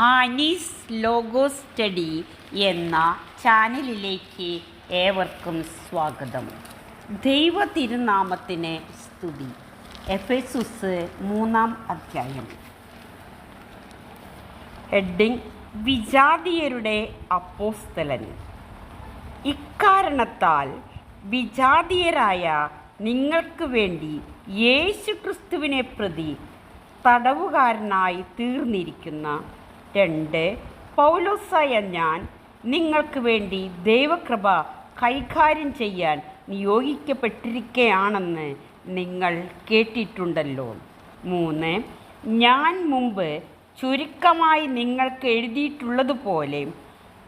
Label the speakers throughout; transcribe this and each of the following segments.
Speaker 1: Annie's logo study എന്ന ചാനലിലേക്ക് ഏവർക്കും സ്വാഗതം. ദൈവ തിരുനാമത്തിന് സ്തുതി. എഫെസുസ് മൂന്നാം അധ്യായം. ഹെഡിങ് വിജാതിയരുടെ അപ്പോസ്തലൻ. ഇക്കാരണത്താൽ വിജാതിയരായ നിങ്ങൾക്ക് വേണ്ടി യേശു ക്രിസ്തുവിനെ പ്രതി തടവുകാരനായി തീർന്നിരിക്കുന്ന രണ്ട്. പൗലോസായ ഞാൻ നിങ്ങൾക്ക് വേണ്ടി ദൈവകൃപ കൈകാര്യം ചെയ്യാൻ നിയോഗിക്കപ്പെട്ടിരിക്കുകയാണെന്ന് നിങ്ങൾ കേട്ടിട്ടുണ്ടല്ലോ. മൂന്ന്. ഞാൻ മുമ്പ് ചുരുക്കമായി നിങ്ങൾക്ക് എഴുതിയിട്ടുള്ളതുപോലെ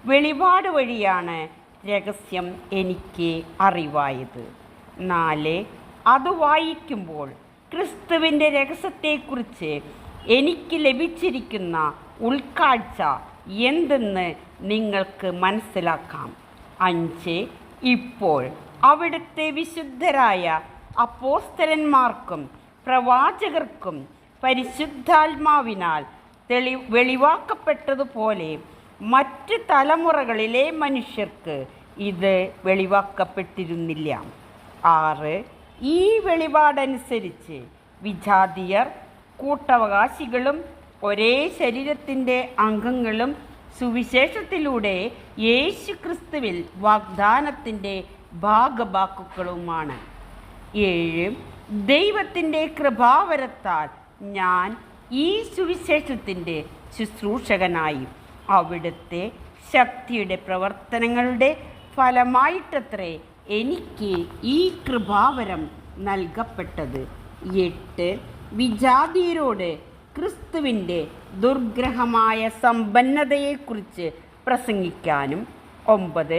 Speaker 1: വെളിപാട് വഴിയാണ് രഹസ്യം എനിക്ക് അറിവായത്. നാല്. അത് വായിക്കുമ്പോൾ ക്രിസ്തുവിന്റെ രഹസ്യത്തെക്കുറിച്ച് എനിക്ക് ലഭിച്ചിരിക്കുന്ന ഉൾക്കാഴ്ച എന്തെന്ന് നിങ്ങൾക്ക് മനസ്സിലാക്കാം. അഞ്ച് ഇപ്പോൾ അവിടുത്തെ വിശുദ്ധരായ അപ്പോസ്തലന്മാർക്കും പ്രവാചകർക്കും പരിശുദ്ധാത്മാവിനാൽ തെളി വെളിവാക്കപ്പെട്ടതുപോലെ മറ്റ് തലമുറകളിലെ മനുഷ്യർക്ക് ഇത് വെളിവാക്കപ്പെട്ടിരുന്നില്ല. ആറ് ഈ വെളിപാടനുസരിച്ച് വിജാതിയർ കൂട്ടവകാശികളും ഒരേ ശരീരത്തിന്റെ അംഗങ്ങളും സുവിശേഷത്തിലൂടെ യേശു ക്രിസ്തുവിൽ വാഗ്ദാനത്തിന്റെ ഭാഗവാക്കുകളുമാണ്. ഏഴ് ദൈവത്തിന്റെ കൃപാവരത്താൽ ഞാൻ ഈ സുവിശേഷത്തിന്റെ ശുശ്രൂഷകനായി അവിടുത്തെ ശക്തിയുടെ പ്രവർത്തനങ്ങളുടെ ഫലമായിട്ടത്രേ എനിക്ക് ഈ കൃപാവരം നൽകപ്പെട്ടത്. എട്ട് വിജാതിയരോട് ക്രിസ്തുവിന്റെ ദുർഗ്രഹമായ സമ്പന്നതയെക്കുറിച്ച് പ്രസംഗിക്കാനും. ഒമ്പത്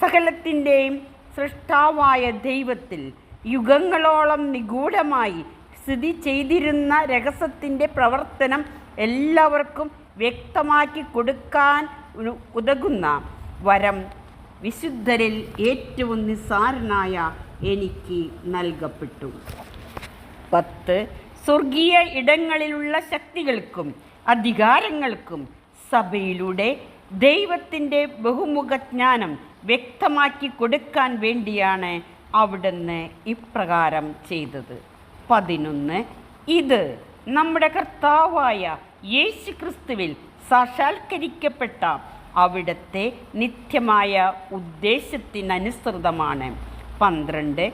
Speaker 1: സകലത്തിന്റെയും സൃഷ്ടാവായ ദൈവത്തിൽ യുഗങ്ങളോളം നിഗൂഢമായി സ്ഥിതി ചെയ്തിരുന്ന രഹസ്യത്തിന്റെ പ്രവർത്തനം എല്ലാവർക്കും വ്യക്തമാക്കി കൊടുക്കാൻ ഉതകുന്ന വരം വിശുദ്ധരിൽ ഏറ്റവും നിസ്സാരനായ എനിക്ക് നൽകപ്പെട്ടു. പത്ത് സ്വർഗീയ ഇടങ്ങളിലുള്ള ശക്തികൾക്കും അധികാരങ്ങൾക്കും സഭയിലൂടെ ദൈവത്തിന്റെ ബഹുമുഖ ജ്ഞാനം വ്യക്തമാക്കി കൊടുക്കാൻ വേണ്ടിയാണ് അവിടുന്ന് ഇപ്രകാരം ചെയ്തത്. പതിനൊന്ന് ഇത് നമ്മുടെ കർത്താവായ യേശു ക്രിസ്തുവിൽ സാക്ഷാത്കരിക്കപ്പെട്ട അവിടുത്തെ നിത്യമായ ഉദ്ദേശത്തിനനുസൃതമാണ്. പന്ത്രണ്ട്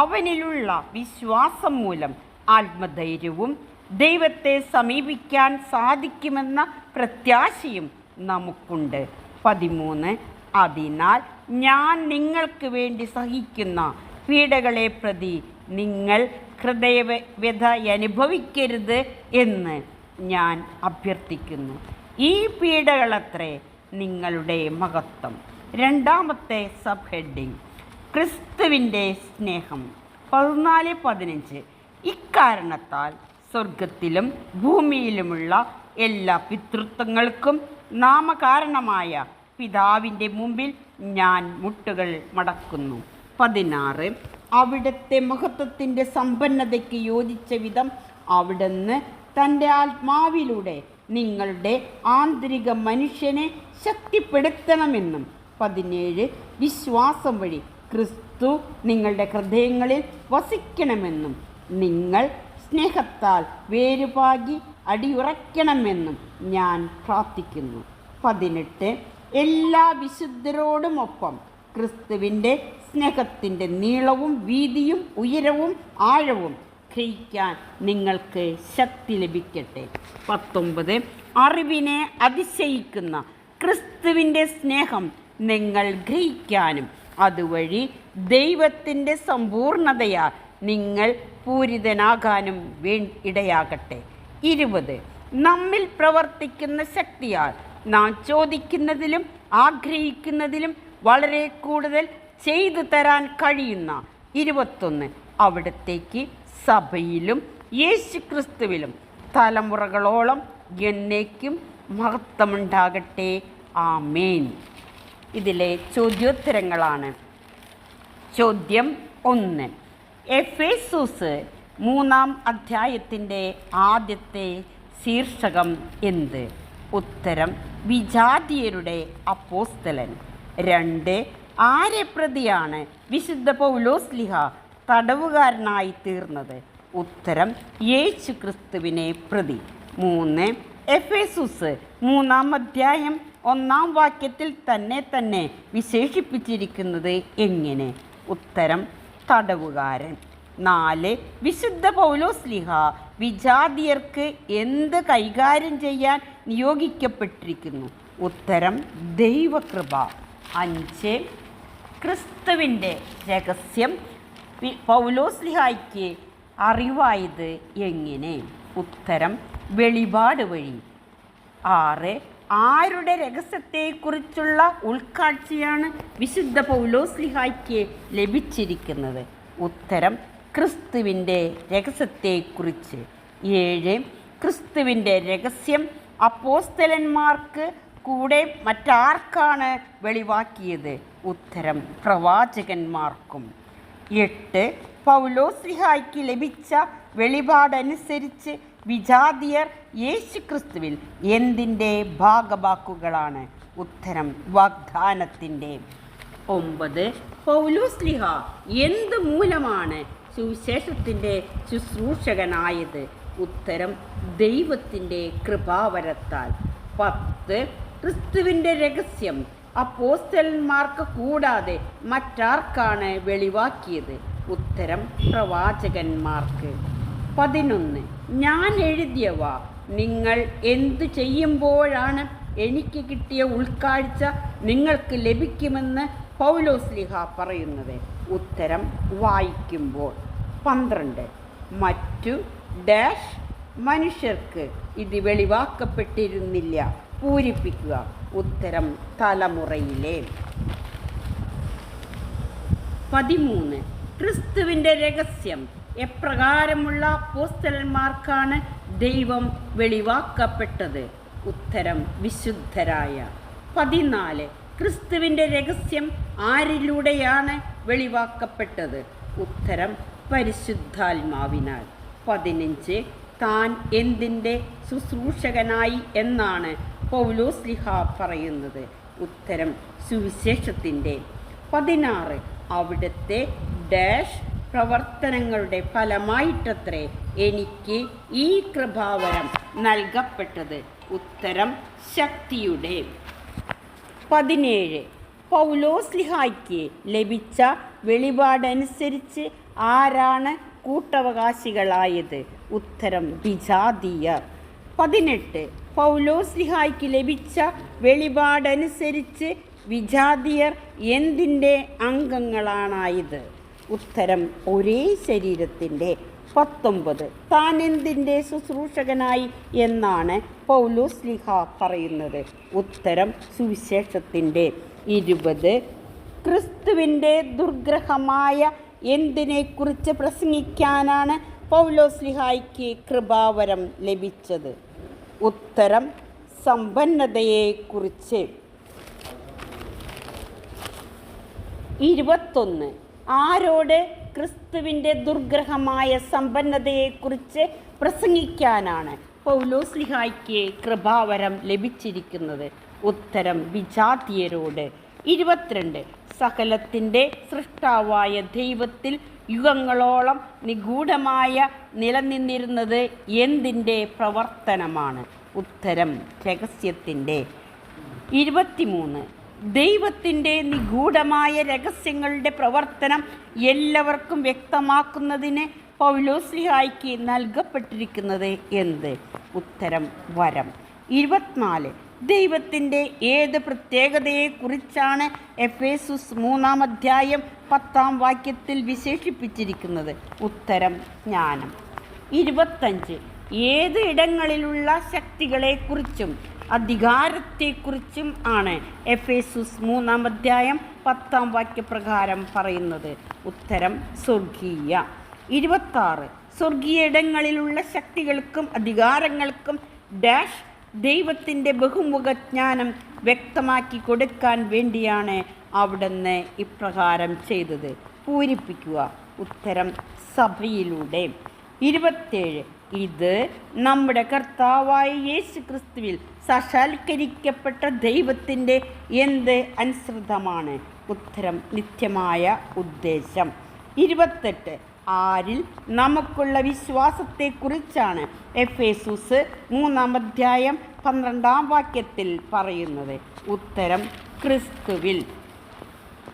Speaker 1: അവനിലുള്ള വിശ്വാസം മൂലം ആത്മധൈര്യവും ദൈവത്തെ സമീപിക്കാൻ സാധിക്കുമെന്ന പ്രത്യാശയും നമുക്കുണ്ട്. പതിമൂന്ന് അതിനാൽ ഞാൻ നിങ്ങൾക്ക് വേണ്ടി സഹിക്കുന്ന പീഡകളെ പ്രതി നിങ്ങൾ ഹൃദയവ്യഥ അനുഭവിക്കരുത് എന്ന് ഞാൻ അഭ്യർത്ഥിക്കുന്നു. ഈ പീഡകളത്രേ നിങ്ങളുടെ മഹത്വം. രണ്ടാമത്തെ സബ് ഹെഡിങ് ക്രിസ്തുവിന്റെ സ്നേഹം. പതിനാല് പതിനഞ്ച് ഇക്കാരണത്താൽ സ്വർഗത്തിലും ഭൂമിയിലുമുള്ള എല്ലാ പിതൃത്വങ്ങൾക്കും നാമകാരണമായ പിതാവിന്റെ മുമ്പിൽ ഞാൻ മുട്ടുകൾ മടക്കുന്നു. പതിനാറ്. അവിടുത്തെ മഹത്വത്തിന്റെ സമ്പന്നതയ്ക്ക് യോജിച്ച വിധം അവിടുന്ന് തന്റെ ആത്മാവിലൂടെ നിങ്ങളുടെ ആന്തരിക മനുഷ്യനെ ശക്തിപ്പെടുത്തണമെന്നും. പതിനേഴ്. വിശ്വാസം വഴി ക്രിസ്തു നിങ്ങളുടെ ഹൃദയങ്ങളിൽ വസിക്കണമെന്നും. നിങ്ങൾ സ്നേഹത്താൽ വേരുപാകി അടിയുറയ്ക്കണമെന്നും ഞാൻ പ്രാർത്ഥിക്കുന്നു. പതിനെട്ട് എല്ലാ വിശുദ്ധരോടുമൊപ്പം ക്രിസ്തുവിന്റെ സ്നേഹത്തിന്റെ നീളവും വീതിയും ഉയരവും ആഴവും ഗ്രഹിക്കാൻ നിങ്ങൾക്ക് ശക്തി ലഭിക്കട്ടെ. പത്തൊമ്പത് അറിവിനെ അതിശയിക്കുന്ന ക്രിസ്തുവിന്റെ സ്നേഹം നിങ്ങൾ ഗ്രഹിക്കാനും അതുവഴി ദൈവത്തിന്റെ സമ്പൂർണതയാൽ നിങ്ങൾ പൂരിതനാകാനും വേ ഇടയാകട്ടെ. ഇരുപത്. നമ്മിൽ പ്രവർത്തിക്കുന്ന ശക്തിയാൽ നാം ചോദിക്കുന്നതിലും ആഗ്രഹിക്കുന്നതിലും വളരെ കൂടുതൽ ചെയ്തു തരാൻ കഴിയുന്ന. ഇരുപത്തൊന്ന്. അവിടത്തേക്ക് സഭയിലും യേശു ക്രിസ്തുവിലും തലമുറകളോളം എന്നേക്കും മഹത്വമുണ്ടാകട്ടെ. ആമേൻ. ഇതിലെ ചോദ്യോത്തരങ്ങളാണ്. ചോദ്യം ഒന്ന്. എഫേസൂസ് മൂന്നാം അധ്യായത്തിന്റെ ആദ്യത്തെ ശീർഷകം എന്ത്? ഉത്തരം വിജാതിയരുടെ അപ്പോസ്തലൻ. രണ്ട് ആരെ പ്രതിയാണ് വിശുദ്ധ പൗലോസ്ലിഹ തടവുകാരനായി തീർന്നത്? ഉത്തരം യേശു ക്രിസ്തുവിനെ പ്രതി. മൂന്ന് എഫേസുസ് മൂന്നാം അധ്യായം ഒന്നാം വാക്യത്തിൽ തന്നെ തന്നെ വിശേഷിപ്പിച്ചിരിക്കുന്നത് എങ്ങനെ? ഉത്തരം തടവുകാരൻ. നാല് വിശുദ്ധ പൗലോസ് ലിഹ വിജാതിയർക്ക് എന്ത് കൈകാര്യം ചെയ്യാൻ നിയോഗിക്കപ്പെട്ടിരിക്കുന്നു? ഉത്തരം ദൈവകൃപ. അഞ്ച് ക്രിസ്തുവിന്റെ രഹസ്യം പൗലോസ് ലിഹായ്ക്ക് അറിവായത് എങ്ങനെ? ഉത്തരം വെളിപാട് വഴി. ആറ് ആരുടെ രഹസ്യത്തെക്കുറിച്ചുള്ള ഉൾക്കാഴ്ചയാണ് വിശുദ്ധ പൗലോസ്ലിഹായ്ക്ക് ലഭിച്ചിരിക്കുന്നത്? ഉത്തരം ക്രിസ്തുവിന്റെ രഹസ്യത്തെക്കുറിച്ച്. ഏഴ് ക്രിസ്തുവിന്റെ രഹസ്യം അപ്പോസ്തലന്മാർക്ക് കൂടെ മറ്റാർക്കാണ് വെളിവാക്കിയത്? ഉത്തരം പ്രവാചകന്മാർക്കും. എട്ട് പൗലോസ്ലിഹായ്ക്ക് ലഭിച്ച വെളിപാടനുസരിച്ച് വിജാതിയർ യേശു ക്രിസ്തുവിൽ എന്തിന്റെ ഭാഗവാക്കുകളാണ്? ഉത്തരം വാഗ്ദാനത്തിന്റെ. ഒമ്പത് പൗലോസ്ലിഹ എന്ത് മൂലമാണ് സുവിശേഷത്തിന്റെ ശുശ്രൂഷകനായത്? ഉത്തരം ദൈവത്തിന്റെ കൃപാവരത്താൽ. പത്ത് ക്രിസ്തുവിന്റെ രഹസ്യം. അപ്പോസ്റ്റലന്മാർക്ക് കൂടാതെ മറ്റാർക്കാണ് വെളിവാക്കിയത്? ഉത്തരം പ്രവാചകന്മാർക്ക്. പതിനൊന്ന് ഞാൻ എഴുതിയവ നിങ്ങൾ എന്തു ചെയ്യുമ്പോഴാണ് എനിക്ക് കിട്ടിയ ഉൾക്കാഴ്ച നിങ്ങൾക്ക് ലഭിക്കുമെന്ന് പൗലോസ്ലിഹ പറയുന്നത്? ഉത്തരം വായിക്കുമ്പോൾ. പന്ത്രണ്ട് മറ്റു ഡാഷ് മനുഷ്യർക്ക് ഇത് വെളിവാക്കപ്പെട്ടിരുന്നില്ല. പൂരിപ്പിക്കുക. ഉത്തരം തലമുറയിലെ. പതിമൂന്ന് ക്രിസ്തുവിന്റെ രഹസ്യം എപ്രകാരമുള്ള പോസ്റ്റലന്മാർക്കാണ് ദൈവം വെളിവാക്കപ്പെട്ടത്? ഉത്തരം വിശുദ്ധരായ. പതിനാല് ക്രിസ്തുവിന്റെ രഹസ്യം ആരിലൂടെയാണ് വെളിവാക്കപ്പെട്ടത്? ഉത്തരം പരിശുദ്ധാത്മാവിനാൽ. പതിനഞ്ച് താൻ എന്തിന്റെ ശുശ്രൂഷകനായി എന്നാണ് പൗലോസ് ലിഹ പറയുന്നത്? ഉത്തരം സുവിശേഷത്തിന്റെ പതിനാറ് അവിടുത്തെ ഡാഷ് പ്രവർത്തനങ്ങളുടെ ഫലമായിട്ടത്രേ എനിക്ക് ഈ കൃപാവരം നൽകപ്പെട്ടത്. ഉത്തരം ശക്തിയുടെ. പതിനേഴ്. പൗലോസ്ലിഹായ്ക്ക് ലഭിച്ച വെളിപാടനുസരിച്ച് ആരാണ് കൂട്ടവകാശികളായത്? ഉത്തരം വിജാതീയർ പതിനെട്ട്. പൗലോസ്ലിഹായ്ക്ക് ലഭിച്ച വെളിപാടനുസരിച്ച് വിജാതീയർ എന്തിന്റെ അംഗങ്ങളാണായത്? ഉത്തരം ഒരേ ശരീരത്തിന്റെ പത്തൊമ്പത്. താൻ എന്തിന്റെ ശുശ്രൂഷകനായി എന്നാണ് പൗലോസ് ലിഹ പറയുന്നത്. ഉത്തരം സുവിശേഷത്തിന്റെ ഇരുപത്. ക്രിസ്തുവിന്റെ ദുർഗ്രഹമായ എന്തിനെക്കുറിച്ച് പ്രസംഗിക്കാനാണ് പൗലോസ് ലിഹായ്ക്ക് കൃപാവരം ലഭിച്ചത്. ഉത്തരം സമ്പന്നതയെക്കുറിച്ച്. ഇരുപത്തൊന്ന്. ആരോട് ക്രിസ്തുവിന്റെ ദുർഗ്രഹമായ സമ്പന്നതയെക്കുറിച്ച് പ്രസംഗിക്കാനാണ് പൗലോസ്ലിഹായ്ക്ക് കൃപാവരം ലഭിച്ചിരിക്കുന്നത്. ഉത്തരം വിജാതീയരോട്. ഇരുപത്തിരണ്ട് സകലത്തിന്റെ സൃഷ്ടാവായ ദൈവത്തിൽ യുഗങ്ങളോളം നിഗൂഢമായ നിലനിന്നിരുന്നത് എന്തിന്റെ പ്രവർത്തനമാണ്? ഉത്തരം രഹസ്യത്തിന്റെ. ഇരുപത്തിമൂന്ന് ദൈവത്തിന്റെ നിഗൂഢമായ രഹസ്യങ്ങളുടെ പ്രവർത്തനം എല്ലാവർക്കും വ്യക്തമാക്കുന്നതിന് പൗലോസ്ലിഹായ്ക്ക് നൽകപ്പെട്ടിരിക്കുന്നത് എന്ത്? ഉത്തരം വരം. ഇരുപത്തിനാല്. ദൈവത്തിന്റെ ഏത് പ്രത്യേകതയെക്കുറിച്ചാണ് എഫേസുസ് മൂന്നാം അധ്യായം പത്താം വാക്യത്തിൽ വിശേഷിപ്പിച്ചിരിക്കുന്നത്? ഉത്തരം ജ്ഞാനം. ഇരുപത്തഞ്ച്. ഏത് ഇടങ്ങളിലുള്ള ശക്തികളെക്കുറിച്ചും അധികാരത്തെക്കുറിച്ചും ആണ് എഫ് എസുസ് മൂന്നാം അധ്യായം പത്താം വാക്യപ്രകാരം പറയുന്നത്. ഉത്തരം സ്വർഗീയ. ഇരുപത്താറ്. സ്വർഗീയ ഇടങ്ങളിലുള്ള ശക്തികൾക്കും അധികാരങ്ങൾക്കും ഡാഷ് ദൈവത്തിന്റെ ബഹുമുഖജ്ഞാനം വ്യക്തമാക്കി കൊടുക്കാൻ വേണ്ടിയാണ് അവിടുന്ന് ഇപ്രകാരം ചെയ്തത്. പൂരിപ്പിക്കുക. ഉത്തരം സഭയിലൂടെ. ഇരുപത്തേഴ്. ഇത് നമ്മുടെ കർത്താവായ യേശു ക്രിസ്തുവിൽ സശാൽക്കരിക്കപ്പെട്ട ദൈവത്തിന്റെ എന്ത് അനുസൃതമാണ്? ഉത്തരം നിത്യമായ ഉദ്ദേശം. ഇരുപത്തെട്ട് ആരിൽ നമുക്കുള്ള വിശ്വാസത്തെക്കുറിച്ചാണ് എഫ് എസൂസ് മൂന്നാം അധ്യായം പന്ത്രണ്ടാം വാക്യത്തിൽ പറയുന്നത്. ഉത്തരം ക്രിസ്തുവിൽ.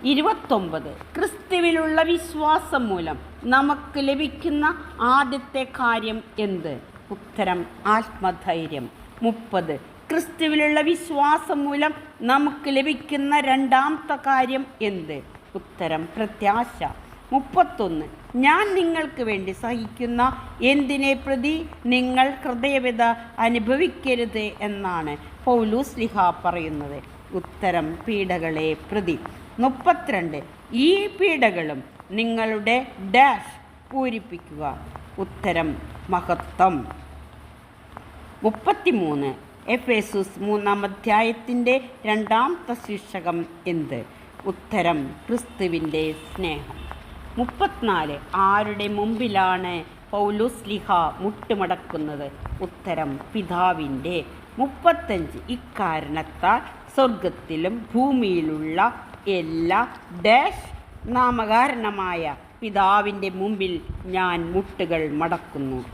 Speaker 1: ഇരുപത്തൊമ്പത് ക്രിസ്തുവിലുള്ള വിശ്വാസം മൂലം. നമുക്ക് ലഭിക്കുന്ന ആദ്യത്തെ കാര്യം എന്ത്? ഉത്തരം ആത്മധൈര്യം. മുപ്പത്. ക്രിസ്തുവിലുള്ള വിശ്വാസം മൂലം നമുക്ക് ലഭിക്കുന്ന രണ്ടാമത്തെ കാര്യം എന്ത്? ഉത്തരം പ്രത്യാശ. മുപ്പത്തൊന്ന്. ഞാൻ നിങ്ങൾക്ക് വേണ്ടി സഹിക്കുന്ന എന്തിനെ പ്രതി നിങ്ങൾ ഹൃദയവിത അനുഭവിക്കരുത് എന്നാണ് പൗലൂസ് ലിഹ പറയുന്നത്. ഉത്തരം പീഡകളെ പ്രതി. മുപ്പത്തിരണ്ട്. ഈ പീഡകളും നിങ്ങളുടെ ഡാഷ് പൂരിപ്പിക്കുക. ഉത്തരം മഹത്വം. മുപ്പത്തിമൂന്ന്. എഫ് എസുസ് മൂന്നാം അധ്യായത്തിന്റെ രണ്ടാമത്തെ ശീർഷകം എന്ത്? ഉത്തരം ക്രിസ്തുവിന്റെ സ്നേഹം. മുപ്പത്തിനാല്. ആരുടെ മുമ്പിലാണ് പൗലൂസ് ലിഹ മുട്ടുമടക്കുന്നത്? ഉത്തരം പിതാവിന്റെ. മുപ്പത്തഞ്ച്. ഇക്കാരണത്താൽ സ്വർഗത്തിലും ഭൂമിയിലുള്ള എല്ലാ ഡാഷ് നാമകാരണമായ പിതാവിന്റെ മുമ്പിൽ ഞാൻ മുട്ടുകൾ മടക്കുന്നു.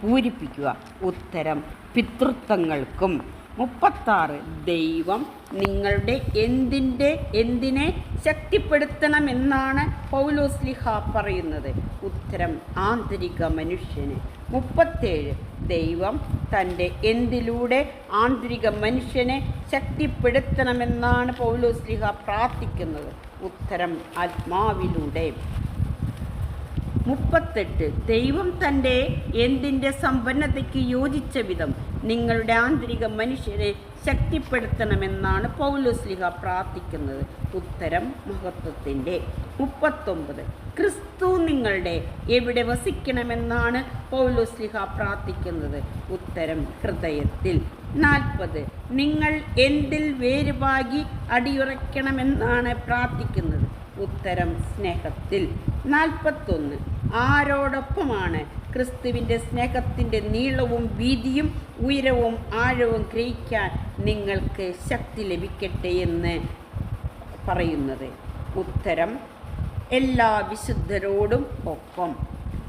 Speaker 1: പൂരിപ്പിക്കുക. ഉത്തരം പിതൃത്വങ്ങൾക്കും. മുപ്പത്താറ് ദൈവം നിങ്ങളുടെ എന്തിന്റെ എന്തിനെ ശക്തിപ്പെടുത്തണമെന്നാണ് പൗലോസ്ലിഹ പറയുന്നത്. ഉത്തരം ആന്തരിക മനുഷ്യന്. മുപ്പത്തേഴ് ദൈവം തന്റെ എന്തിലൂടെ ആന്തരിക മനുഷ്യനെ ശക്തിപ്പെടുത്തണമെന്നാണ് പൗലോസ്ലിഹ പ്രാർത്ഥിക്കുന്നത്. ഉത്തരം ആത്മാവിലൂടെ. മുപ്പത്തെട്ട്. ദൈവം തന്റെ എന്തിന്റെ സമ്പന്നതയ്ക്ക് യോജിച്ച വിധം നിങ്ങളുടെ ആന്തരിക മനുഷ്യരെ ശക്തിപ്പെടുത്തണമെന്നാണ് പൗലോസ്ലിഹ പ്രാർത്ഥിക്കുന്നത്. ഉത്തരം മഹത്വത്തിന്റെ. മുപ്പത്തൊമ്പത്. ക്രിസ്തു നിങ്ങളുടെ എവിടെ വസിക്കണമെന്നാണ് പൗലോസ്ലിഹ പ്രാർത്ഥിക്കുന്നത്. ഉത്തരം ഹൃദയത്തിൽ. നാൽപ്പത്. നിങ്ങൾ എന്തിൽ വേരുപാകി അടിയുറയ്ക്കണമെന്നാണ് പ്രാർത്ഥിക്കുന്നത്? ഉത്തരം സ്നേഹത്തിൽ. നാൽപ്പത്തൊന്ന്. ആരോടൊപ്പമാണ് ക്രിസ്തുവിന്റെ സ്നേഹത്തിന്റെ നീളവും വീതിയും ഉയരവും ആഴവും ഗ്രഹിക്കാൻ നിങ്ങൾക്ക് ശക്തി ലഭിക്കട്ടെ എന്ന് പറയുന്നത്. ഉത്തരം എല്ലാ വിശുദ്ധരോടും ഒപ്പം.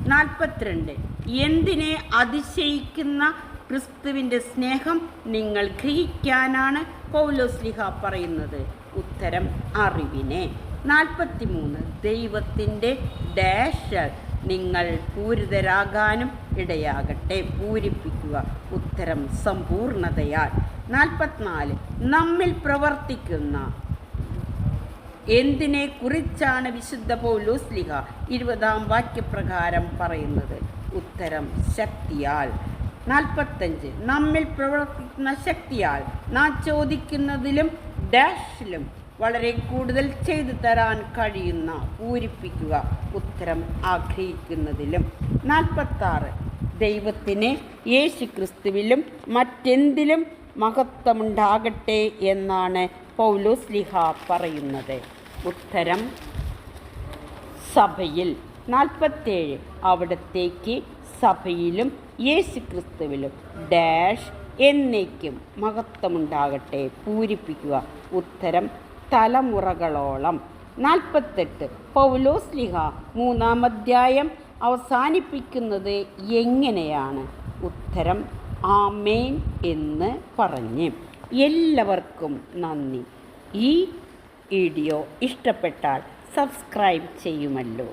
Speaker 1: നാൽപ്പത്തിരണ്ട്. എന്തിനെ അതിശയിക്കുന്ന ക്രിസ്തുവിന്റെ സ്നേഹം നിങ്ങൾ ഗ്രഹിക്കാനാണ് പൗലോസ്ലിഹ പറയുന്നത്. ഉത്തരം അറിവിനെ. നാൽപ്പത്തി മൂന്ന് ദൈവത്തിന്റെ ഡാഷ്. നിങ്ങൾ പൂരിതരാകാനും ഇടയാകട്ടെ. പൂരിപ്പിക്കുക. ഉത്തരം സമ്പൂർണതയാൽ. നാൽപ്പത്തിനാല് നമ്മിൽ പ്രവർത്തിക്കുന്ന എന്തിനെ കുറിച്ചാണ് വിശുദ്ധ പൗലോസ്ലിഹ ഇരുപതാം വാക്യപ്രകാരം പറയുന്നത്? ഉത്തരം ശക്തിയാൽ. നാൽപ്പത്തഞ്ച്. നമ്മിൽ പ്രവർത്തിക്കുന്ന ശക്തിയാൽ നാം ചോദിക്കുന്നതിലും ഡാഷിലും വളരെ കൂടുതൽ ചെയ്തു തരാൻ കഴിയുന്ന പൂരിപ്പിക്കുക ഉത്തരം ആഗ്രഹിക്കുന്നതിലും. നാൽപ്പത്താറ്. ദൈവത്തിന് യേശു ക്രിസ്തുവിലും മറ്റെന്തിലും മഹത്വമുണ്ടാകട്ടെ എന്നാണ് പൗലോസ് ലിഹ പറയുന്നത്. ഉത്തരം സഭയിൽ. നാൽപ്പത്തേഴ്. അവിടത്തേക്ക് സഭയിലും യേശു ക്രിസ്തുവിലും ഡാഷ് എന്നേക്കും മഹത്വമുണ്ടാകട്ടെ. പൂരിപ്പിക്കുക. ഉത്തരം തലമുറകളോളം. നാൽപ്പത്തെട്ട്. പൗലോസ് ലിഹ മൂന്നാം അധ്യായം. അവസാനിപ്പിക്കുന്നത് എങ്ങനെയാണ്? ഉത്തരം ആമേൻ എന്ന് പറഞ്ഞ്. എല്ലാവർക്കും നന്ദി. ഈ വീഡിയോ ഇഷ്ടപ്പെട്ടാൽ സബ്സ്ക്രൈബ് ചെയ്യുമല്ലോ.